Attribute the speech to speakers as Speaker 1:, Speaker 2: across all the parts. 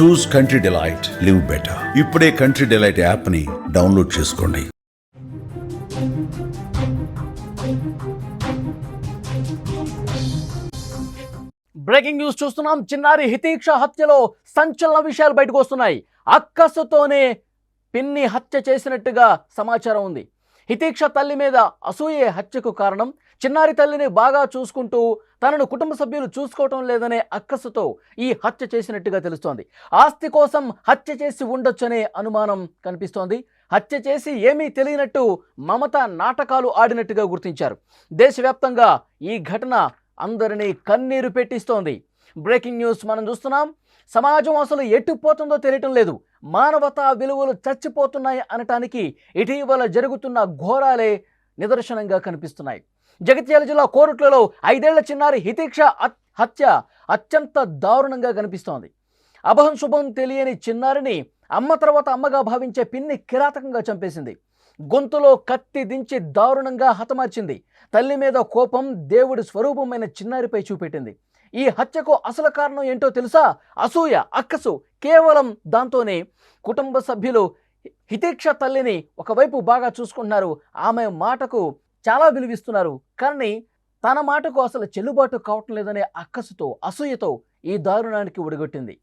Speaker 1: Choose Country Delight live better ఇప్పుడే Country Delight యాప్ని download చేసుకోండి.
Speaker 2: బ్రేకింగ్ న్యూస్ చూస్తున్నాం. చిన్నారి హితీక్ష హత్యలో సంచలన విషయాలు బయటకు వస్తున్నాయి. అక్కసుతోనే పిన్ని హత్య చేసినట్టుగా సమాచారం ఉంది. హితీక్ష తల్లి మీద అసూయే హత్యకు కారణం. చిన్నారి తల్లిని బాగా చూసుకుంటూ తనను కుటుంబ సభ్యులు చూసుకోవటం లేదనే అక్కసుతో ఈ హత్య చేసినట్టుగా తెలుస్తోంది. ఆస్తి కోసం హత్య చేసి ఉండొచ్చనే అనుమానం కనిపిస్తోంది. హత్య చేసి ఏమీ తెలియనట్టు మమత నాటకాలు ఆడినట్టుగా గుర్తించారు. దేశవ్యాప్తంగా ఈ ఘటన అందరినీ కన్నీరు పెట్టిస్తోంది. బ్రేకింగ్ న్యూస్ మనం చూస్తున్నాం. సమాజం అసలు ఎట్టుపోతుందో తెలియటం లేదు. మానవతా విలువలు చచ్చిపోతున్నాయి అనటానికి ఇటీవల జరుగుతున్న ఘోరాలే నిదర్శనంగా కనిపిస్తున్నాయి. జగిత్యాల జిల్లా కోరుట్లలో ఐదేళ్ళ చిన్నారి హితీక్ష హత్య అత్యంత దారుణంగా కనిపిస్తోంది. అభం శుభం తెలియని చిన్నారిని అమ్మ తర్వాత అమ్మగా భావించే పిన్ని కిరాతకంగా చంపేసింది. గొంతులో కత్తి దించి దారుణంగా హతమార్చింది. తల్లి మీద కోపం దేవుడి స్వరూపమైన చిన్నారిపై చూపెట్టింది. ఈ హత్యకు అసలు కారణం ఏంటో తెలుసా? అసూయ అక్కసు కేవలం దాంతోనే కుటుంబ సభ్యులు హితేక్ష తల్లిని ఒకవైపు బాగా చూసుకుంటున్నారు. ఆమె మాటకు చాలా విలువిస్తున్నారు. కానీ తన మాటకు అసలు చెల్లుబాటు కావటం లేదనే అక్కసుతో అసూయతో ఈ దారుణానికి ఒడిగొట్టింది.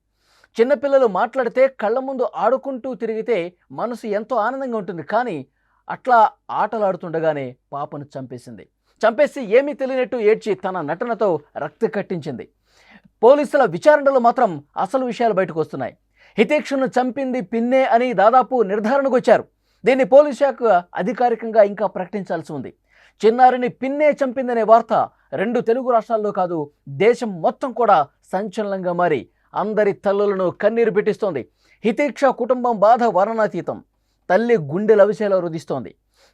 Speaker 2: చిన్నపిల్లలు మాట్లాడితే కళ్ళ ముందు ఆడుకుంటూ తిరిగితే మనసు ఎంతో ఆనందంగా ఉంటుంది. కానీ అట్లా ఆటలాడుతుండగానే పాపను చంపేసింది. చంపేసి ఏమీ తెలియనట్టు ఏడ్చి తన నటనతో రక్తి కట్టించింది. పోలీసుల విచారణలో మాత్రం అసలు విషయాలు బయటకు వస్తున్నాయి. హితేక్షను చంపింది పిన్నే అని దాదాపు నిర్ధారణకు వచ్చారు. దీన్ని పోలీస్ శాఖ అధికారికంగా ఇంకా ప్రకటించాల్సి ఉంది. చిన్నారిని పిన్నే చంపిందనే వార్త రెండు తెలుగు రాష్ట్రాల్లో కాదు దేశం మొత్తం కూడా సంచలనంగా మారి అందరి తల్లులను కన్నీరు పెట్టిస్తోంది. హితేక్ష కుటుంబం బాధ వర్ణనాతీతం తల్లి గుండె లవిసేలా రుదిస్తోంది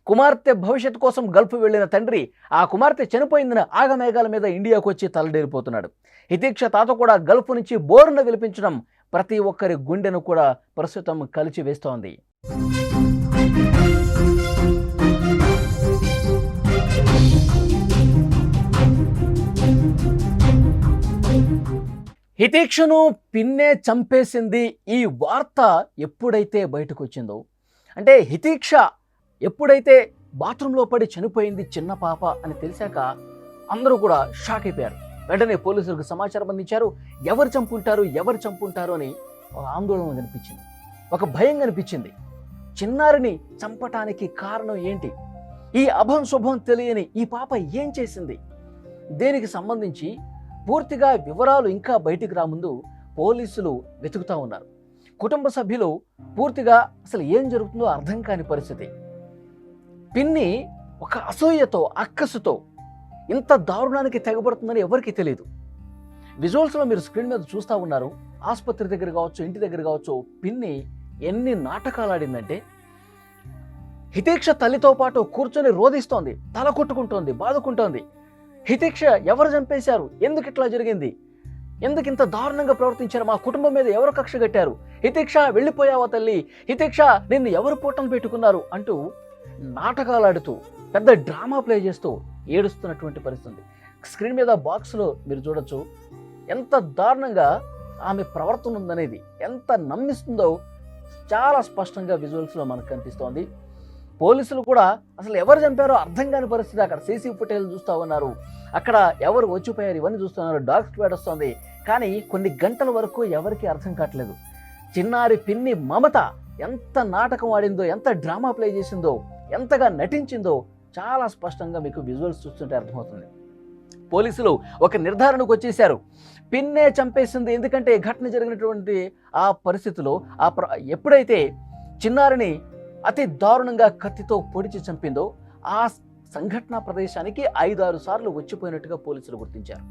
Speaker 2: కుమార్తె భవిష్యత్తు కోసం గల్ఫ్ వెళ్ళిన తండ్రి ఆ కుమార్తె చనిపోయిందని ఆగమేఘాల మీద ఇండియాకు వచ్చి తలడేరిపోతున్నాడు. హితీక్ష తాత కూడా గల్ఫ్ నుంచి బోరున విలిపించడం ప్రతి ఒక్కరి గుండెను కూడా ప్రస్తుతం కలిచి వేస్తోంది హితీక్షను పిన్నే చంపేసింది ఈ వార్త ఎప్పుడైతే బయటకు వచ్చిందో అంటే హితీక్ష ఎప్పుడైతే బాత్రూంలో పడి చనిపోయింది చిన్న పాప అని తెలిసాక అందరూ కూడా షాక్ అయిపోయారు. వెంటనే పోలీసులకు సమాచారం అందించారు. ఎవరు చంపుంటారు ఎవరు చంపుంటారు అని ఒక ఆందోళన కనిపించింది. ఒక భయం కనిపించింది. చిన్నారిని చంపటానికి కారణం ఏంటి? ఈ అభం శుభం తెలియని ఈ పాప ఏం చేసింది? దీనికి సంబంధించి పూర్తిగా వివరాలు ఇంకా బయటికి రాముందు పోలీసులు వెతుకుతా ఉన్నారు. కుటుంబ సభ్యులు పూర్తిగా అసలు ఏం జరుగుతుందో అర్థం కాని పరిస్థితి. పిన్ని ఒక అసూయతో అక్కసుతో ఇంత దారుణానికి తెగబడుతుందని ఎవరికీ తెలియదు విజువల్స్లో మీరు స్క్రీన్ మీద చూస్తూ ఉన్నారు. ఆసుపత్రి దగ్గర కావచ్చు ఇంటి దగ్గర కావచ్చు పిన్ని ఎన్ని నాటకాలు ఆడిందంటే హితీక్ష తల్లితో పాటు కూర్చొని రోధిస్తోంది తల కొట్టుకుంటోంది బాదుకుంటోంది. హితీక్ష ఎవరు చంపేశారు? ఎందుకు ఇట్లా జరిగింది? ఎందుకు ఇంత దారుణంగా ప్రవర్తించారు? మా కుటుంబం మీద ఎవరు కక్ష కట్టారు? హితీక్ష వెళ్ళిపోయావా తల్లి? హితీక్ష నిన్ను ఎవరు పూటం పెట్టుకున్నారు? అంటూ నాటకాలు ఆడుతూ పెద్ద డ్రామా ప్లే చేస్తూ ఏడుస్తున్నటువంటి పరిస్థితి స్క్రీన్ మీద బాక్స్లో మీరు చూడొచ్చు. ఎంత దారుణంగా ఆమె ప్రవర్తన ఉందనేది ఎంత నమ్మిస్తుందో చాలా స్పష్టంగా విజువల్స్లో మనకు కనిపిస్తోంది. పోలీసులు కూడా అసలు ఎవరు చంపారో అర్థం కాని పరిస్థితి. అక్కడ సీసీ ఫుటేజ్ చూస్తూ ఉన్నారు. అక్కడ ఎవరు వచ్చిపోయారు ఇవన్నీ చూస్తున్నారు డాగ్ స్క్వాడ్ వస్తుంది. కానీ కొన్ని గంటల వరకు ఎవరికీ అర్థం కావట్లేదు. చిన్నారి పిన్ని మమత ఎంత నాటకం ఆడిందో ఎంత డ్రామా ప్లే చేసిందో ఎంతగా నటించిందో చాలా స్పష్టంగా మీకు విజువల్స్ చూస్తుంటే అర్థమవుతుంది. పోలీసులు ఒక నిర్ధారణకు వచ్చేశారు. పిన్నే చంపేసింది ఎందుకంటే ఘటన జరిగినటువంటి ఆ పరిస్థితిలో ఆ ప్ర ఎప్పుడైతే చిన్నారిని అతి దారుణంగా కత్తితో పొడిచి చంపిందో ఆ సంఘటన ప్రదేశానికి ఐదారు సార్లు వచ్చిపోయినట్టుగా పోలీసులు గుర్తించారు.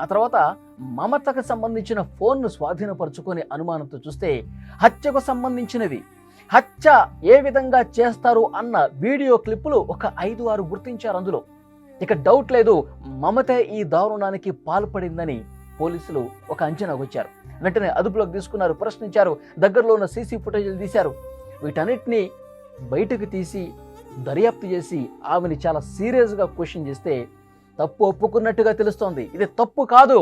Speaker 2: ఆ తర్వాత మమతకు సంబంధించిన ఫోన్ను స్వాధీనపరుచుకొని అనుమానంతో చూస్తే హత్యకు సంబంధించినవి హత్య ఏ విధంగా చేస్తారు అన్న వీడియో క్లిప్పులు ఒక ఐదు ఆరు గుర్తించారు అందులో. ఇక డౌట్ లేదు మమతే ఈ దారుణానికి పాల్పడిందని పోలీసులు ఒక అంచనాకు వచ్చారు వెంటనే అదుపులోకి తీసుకున్నారు ప్రశ్నించారు దగ్గరలో ఉన్న సీసీ ఫుటేజీలు తీశారు. వీటన్నిటిని బయటకు తీసి దర్యాప్తు చేసి ఆమెని చాలా సీరియస్గా క్వశ్చన్ చేస్తే తప్పు ఒప్పుకున్నట్టుగా తెలుస్తోంది. ఇది తప్పు కాదు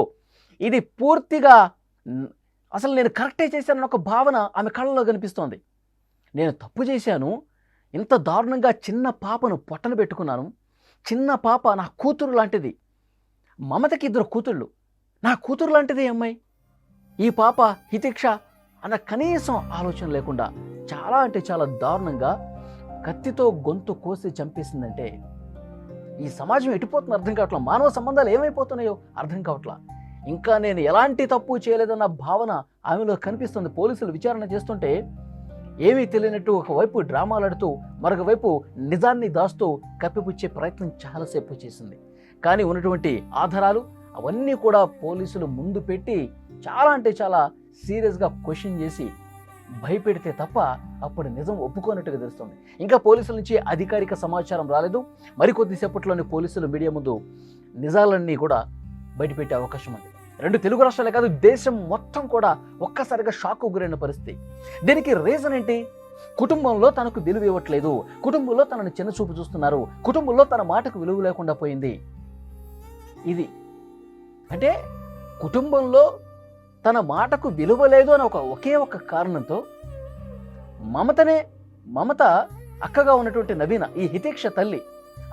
Speaker 2: ఇది పూర్తిగా అసలు నేను కరెక్టే చేశానన్న ఒక భావన ఆమె కళ్ళలో కనిపిస్తోంది. నేను తప్పు చేశాను ఇంత దారుణంగా చిన్న పాపను పొట్టన పెట్టుకున్నాను. చిన్న పాప నా కూతురు లాంటిది. మమతకి ఇద్దరు కూతుళ్ళు. నా కూతురు లాంటిది అమ్మాయి. ఈ పాప హితిక్ష అన్న కనీసం ఆలోచన లేకుండా చాలా అంటే చాలా దారుణంగా కత్తితో గొంతు కోసి చంపేసిందంటే ఈ సమాజం ఎటుపోతుంది అర్థం కావట్లా? మానవ సంబంధాలు ఏమైపోతున్నాయో అర్థం కావట్లా? ఇంకా నేను ఎలాంటి తప్పు చేయలేదన్న భావన ఆమెలో కనిపిస్తుంది. పోలీసులు విచారణ చేస్తుంటే ఏమీ తెలియనట్టు ఒకవైపు డ్రామాలాడుతూ మరొక వైపు నిజాన్ని దాస్తూ కప్పిపుచ్చే ప్రయత్నం చాలాసేపు చేసింది. కానీ ఉన్నటువంటి ఆధారాలు అవన్నీ కూడా పోలీసులు ముందు పెట్టి చాలా అంటే చాలా సీరియస్గా క్వశ్చన్ చేసి భయపెడితే తప్ప అప్పుడు నిజం ఒప్పుకోనట్టుగా తెలుస్తుంది. ఇంకా పోలీసుల నుంచి అధికారిక సమాచారం రాలేదు. మరికొద్దిసేపట్లోనే పోలీసులు మీడియా ముందు నిజాలన్నీ కూడా బయటపెట్టే అవకాశం ఉంది. రెండు తెలుగు రాష్ట్రాలే కాదు దేశం మొత్తం కూడా ఒక్కసారిగా షాక్ గురైన పరిస్థితి. దీనికి రీజన్ ఏంటి? కుటుంబంలో తనకు విలువ ఇవ్వట్లేదు. కుటుంబంలో తనను చిన్న చూపు చూస్తున్నారు. కుటుంబంలో తన మాటకు విలువ లేకుండా పోయింది. ఇది. అంటే కుటుంబంలో తన మాటకు విలువ లేదు అని ఒక ఒకే ఒక కారణంతో మమతనే మమత అక్కగా ఉన్నటువంటి నవీన ఈ హితీక్ష తల్లి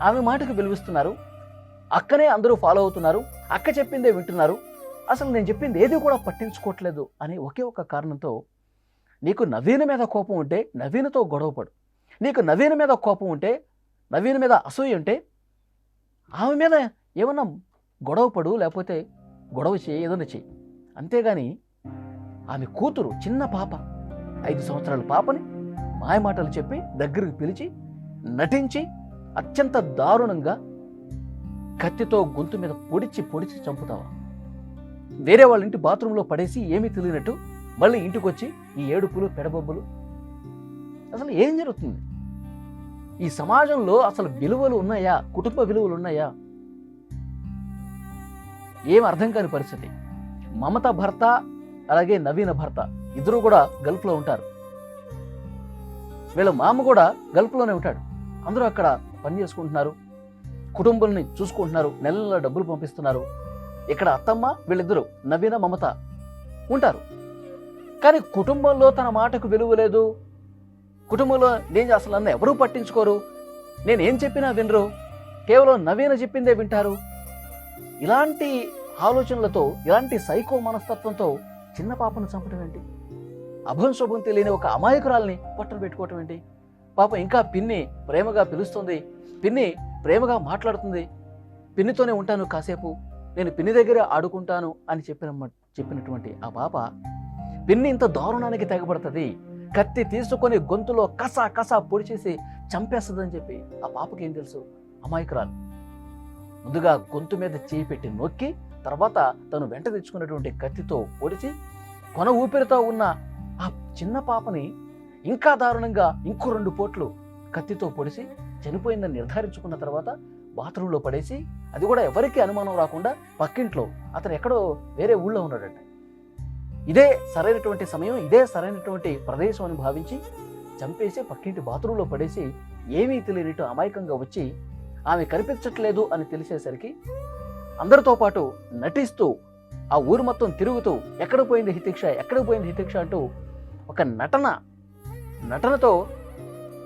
Speaker 2: ఆమె మాటకు విలువిస్తున్నారు. అక్కనే అందరూ ఫాలో అవుతున్నారు. అక్క చెప్పిందే వింటున్నారు. అసలు నేను చెప్పింది ఏది కూడా పట్టించుకోవట్లేదు అనే ఒకే ఒక కారణంతో నీకు నవీన మీద కోపం ఉంటే నవీనతో గొడవపడు నీకు నవీన మీద కోపం ఉంటే నవీన మీద అసూయ ఉంటే ఆమె మీద ఏమన్నా గొడవపడు లేకపోతే గొడవ చేయి ఏదైనా చెయ్యి అంతేగాని ఆమె కూతురు చిన్న పాప ఐదు సంవత్సరాల పాపని మాయమాటలు చెప్పి దగ్గరికి పిలిచి నటించి అత్యంత దారుణంగా కత్తితో గొంతు మీద పొడిచి పొడిచి చంపుతావా? వేరే వాళ్ళ ఇంటి బాత్రూంలో పడేసి ఏమీ తెలియనట్టు మళ్ళీ ఇంటికి వచ్చి ఈ ఏడుపులు పెడబొబ్బులు. అసలు ఏం జరుగుతుంది? ఈ సమాజంలో అసలు విలువలు ఉన్నాయా? కుటుంబ విలువలు ఉన్నాయా? ఏం అర్థం కాని పరిస్థితి. మమత భర్త అలాగే నవీన భర్త ఇద్దరు కూడా గల్ఫ్లో ఉంటారు. వీళ్ళ మామ కూడా గల్ఫ్లోనే ఉంటాడు. అందరూ అక్కడ పని చేసుకుంటున్నారు. కుటుంబాన్ని చూసుకుంటున్నారు. నెలల డబ్బులు పంపిస్తున్నారు. ఇక్కడ అత్తమ్మ వీళ్ళిద్దరూ నవీన మమత ఉంటారు. కానీ కుటుంబంలో తన మాటకు విలువ లేదు. కుటుంబంలో నేను అసలు నన్ను ఎవరూ పట్టించుకోరు. నేను ఏం చెప్పినా వినరు. కేవలం నవీన చెప్పిందే వింటారు. ఇలాంటి ఆలోచనలతో ఇలాంటి సైకో మనస్తత్వంతో చిన్న పాపను చంపడం ఏంటి? అభం శుభం తెలియని ఒక అమాయకురాల్ని పట్టును పెట్టుకోవటం ఏంటి? పాప ఇంకా పిన్ని ప్రేమగా పిలుస్తుంది. పిన్ని ప్రేమగా మాట్లాడుతుంది. పిన్నితోనే ఉంటాను కాసేపు. నేను పిన్ని దగ్గరే ఆడుకుంటాను అని చెప్పిన చెప్పినటువంటి ఆ పాప పిన్ని ఇంత దారుణానికి తెగబడుతుంది. కత్తి తీసుకొని గొంతులో కస కస పొడిచేసి చంపేస్తుందని చెప్పి ఆ పాపకి ఏం తెలుసు? అమాయకురాలు. ముందుగా గొంతు మీద చేయి పెట్టి నొక్కి తర్వాత తను వెంట తెచ్చుకున్నటువంటి కత్తితో పొడిచి కొన ఊపిరితో ఉన్న ఆ చిన్న పాపని ఇంకా దారుణంగా ఇంకో రెండు పోట్లు కత్తితో పొడిచి చనిపోయిందని నిర్ధారించుకున్న తర్వాత బాత్రూంలో పడేసి అది కూడా ఎవరికీ అనుమానం రాకుండా పక్కింట్లో అతను ఎక్కడో వేరే ఊళ్ళో ఉన్నాడట. ఇదే సరైనటువంటి సమయం ఇదే సరైనటువంటి ప్రదేశం అని భావించి చంపేసి పక్కింటి బాత్రూంలో పడేసి ఏమీ తెలియనిట్టు అమాయకంగా వచ్చి ఆమె కనిపించట్లేదు అని తెలిసేసరికి అందరితో పాటు నటిస్తూ ఆ ఊరు మొత్తం తిరుగుతూ ఎక్కడ పోయింది హితీక్ష ఎక్కడ పోయింది హితీక్ష అంటూ ఒక నటన నటనతో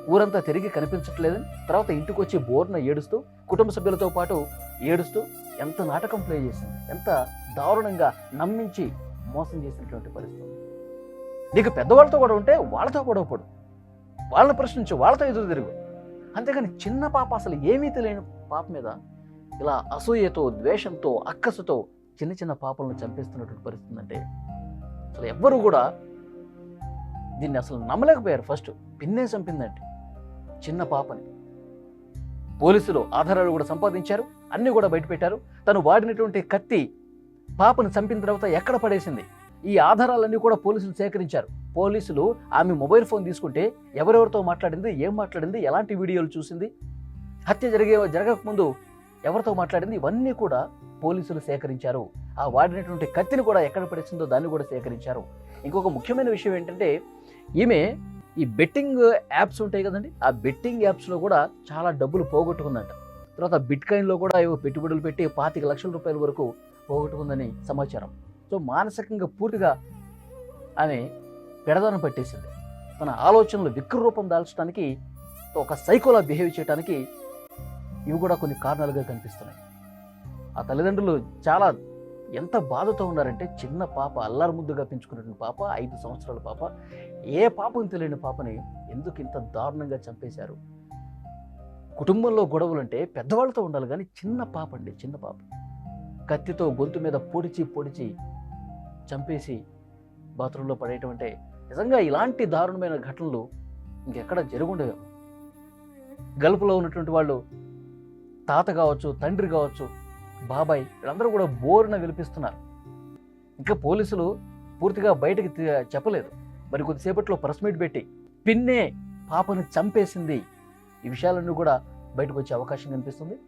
Speaker 2: ఊరంతా తిరిగి కనిపించట్లేదని తర్వాత ఇంటికి వచ్చి బోర్న ఏడుస్తూ కుటుంబ సభ్యులతో పాటు ఏడుస్తూ ఎంత నాటకం ప్లే చేసింది ఎంత దారుణంగా నమ్మించి మోసం చేసినటువంటి పరిస్థితి. నీకు పెద్దవాళ్ళతో కూడా ఉంటే వాళ్ళతో గొడవ పడు. వాళ్ళని ప్రశ్నించు వాళ్ళతో ఎదురు తిరుగు. అంతేగాని చిన్న పాప అసలు ఏమీ తెలియని పాప మీద ఇలా అసూయతో ద్వేషంతో అక్కసుతో చిన్న చిన్న పాపలను చంపేస్తున్నటువంటి పరిస్థితి అంటే అసలు ఎవ్వరూ కూడా దీన్ని అసలు నమ్మలేకపోయారు. ఫస్ట్ పిన్నే చంపిందంటే. చిన్న పాపని. పోలీసులు ఆధారాలు కూడా సంపాదించారు అన్నీ కూడా బయటపెట్టారు. తను వాడినటువంటి కత్తి పాపను చంపిన తర్వాత ఎక్కడ పడేసింది? ఈ ఆధారాలన్నీ కూడా పోలీసులు సేకరించారు. పోలీసులు ఆమె మొబైల్ ఫోన్ తీసుకుంటే ఎవరెవరితో మాట్లాడింది ఏం మాట్లాడింది ఎలాంటి వీడియోలు చూసింది? హత్య జరిగే జరగకముందు ఎవరితో మాట్లాడింది? ఇవన్నీ కూడా పోలీసులు సేకరించారు. ఆ వాడినటువంటి కత్తిని కూడా ఎక్కడ పడేసిందో దాన్ని కూడా సేకరించారు. ఇంకొక ముఖ్యమైన విషయం ఏంటంటే ఈమె ఈ బెట్టింగ్ యాప్స్ ఉంటాయి కదండి ఆ బెట్టింగ్ యాప్స్లో కూడా చాలా డబ్బులు పోగొట్టుకుందంట. తర్వాత బిట్ కాయిన్లో కూడా ఏవో పెట్టుబడులు పెట్టి పాతిక లక్షల రూపాయల వరకు పోగొట్టుకుందని సమాచారం. సో మానసికంగా పూర్తిగా ఆమె పెడదానం పట్టేసింది. తన ఆలోచనలు విక్రూపం దాల్చడానికి ఒక సైకోలా బిహేవ్ చేయడానికి ఇవి కూడా కొన్ని కారణాలుగా కనిపిస్తున్నాయి. ఆ తల్లిదండ్రులు చాలా ఎంత బాధతో ఉన్నారంటే చిన్న పాప అల్లారు ముద్దుగా పెంచుకున్నటువంటి పాప ఐదు సంవత్సరాల పాప. ఏ పాపం తెలియని పాపని ఎందుకు ఇంత దారుణంగా చంపేశారు? కుటుంబంలో గొడవలు అంటే పెద్దవాళ్ళతో ఉండాలి కానీ చిన్న పాప అండి చిన్న పాప. కత్తితో గొంతు మీద పొడిచి పొడిచి చంపేసి బాత్రూంలో పడేయటం అంటే నిజంగా ఇలాంటి దారుణమైన ఘటనలు ఇంకెక్కడ జరుగుండవేమో. గల్పులో ఉన్నటువంటి వాళ్ళు తాత కావచ్చు తండ్రి కావచ్చు బాబాయ్ వీళ్ళందరూ కూడా బోరున విలిపిస్తున్నారు. ఇంకా పోలీసులు పూర్తిగా బయటకు చెప్పలేదు. మరి కొద్దిసేపట్లో ప్రెస్ మీట్ పెట్టి పిన్నే పాపను చంపేసింది. ఈ విషయాలన్నీ కూడా బయటకు వచ్చే అవకాశం కనిపిస్తుంది.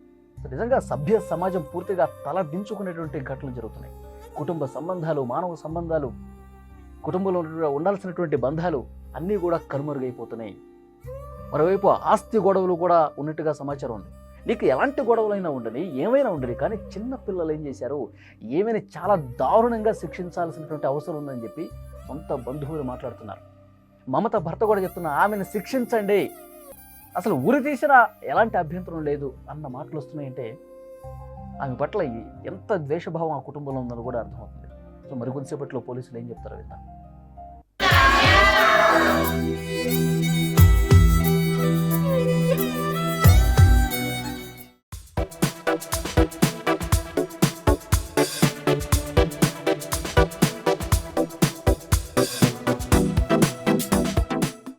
Speaker 2: నిజంగా సభ్య సమాజం పూర్తిగా తల దించుకునేటువంటి ఘటనలు జరుగుతున్నాయి. కుటుంబ సంబంధాలు మానవ సంబంధాలు కుటుంబంలో ఉండాల్సినటువంటి బంధాలు అన్నీ కూడా కనుమరుగైపోతున్నాయి. మరోవైపు ఆస్తి గొడవలు కూడా ఉన్నట్టుగా సమాచారం ఉంది. నీకు ఎలాంటి గొడవలైనా ఉండని ఏమైనా ఉండని కానీ చిన్న పిల్లలు ఏం చేశారు? ఏమైనా చాలా దారుణంగా శిక్షించాల్సినటువంటి అవసరం ఉందని చెప్పి సొంత బంధువులు మాట్లాడుతున్నారు. మమత భర్త కూడా చెప్తున్న ఆమెను శిక్షించండి. అసలు ఉరి తీసినా ఎలాంటి అభ్యంతరం లేదు అన్న మాటలు వస్తున్నాయంటే ఆమె పట్ల ఎంత ద్వేషభావం ఆ కుటుంబంలో ఉందని కూడా అర్థమవుతుంది. సో మరికొంతసేపట్లో పోలీసులు ఏం చెప్తారో విందాం.